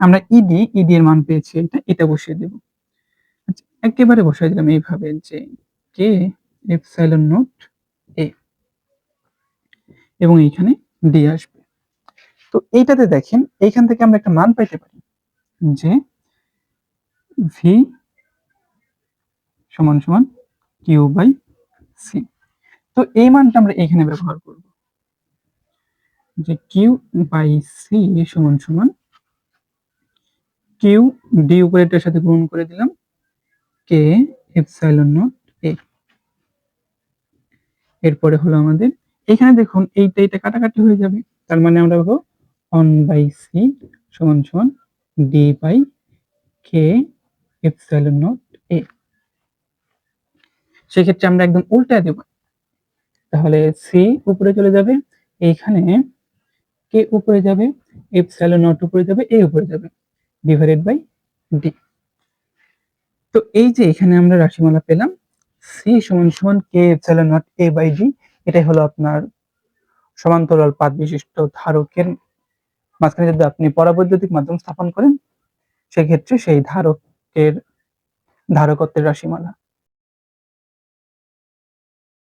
আমরা ED ED এর মান পেয়েছি এটা এটা বসিয়ে দেব। আচ্ছা একেবারে বসাই দিলাম এইভাবে যে কে এপসাইলন নোট এ এবং এইখানে ডি আসবে। তো এইটাতে দেখেন, এইখান থেকে আমরা একটা মান পাইতে পারি যে ভি সমান সমান কিউ বাই সি তো এই মানটা আমরা এখানে ব্যবহার করব যে কিউ বাই সি সমান সমান কিউ ডি উপরেটার সাথে গুণ করে দিলাম। কে এপসাইলন নট এ এরপরে হলো আমাদের, এখানে দেখুন এইটা এটা কাটাকাটি হয়ে যাবে। তার মানে আমরা পাবো ওয়ান বাই সি সমান সমান D by K epsilon naught A সেক্ষেত্রে আমরা একদম উল্টা দেব। তাহলে সি উপরে চলে যাবে, এইখানে কে উপরে যাবে এপসাইলন নট উপরে যাবে এ উপরে যাবে। ডিভাইডেড বাই ডি তো এই যে এখানে আমরা রাশিমালা পেলাম সি সমান সমান K epsilon naught A by D এটাই হলো আপনার সমান্তরাল পাত বিশিষ্ট ধারকের মাঝখানে যদি আপনি পরাবৈদ্যুতিক মাধ্যম স্থাপন করেন, সেক্ষেত্রে সেই ধারকের ধারকত্বের রাশিমালা।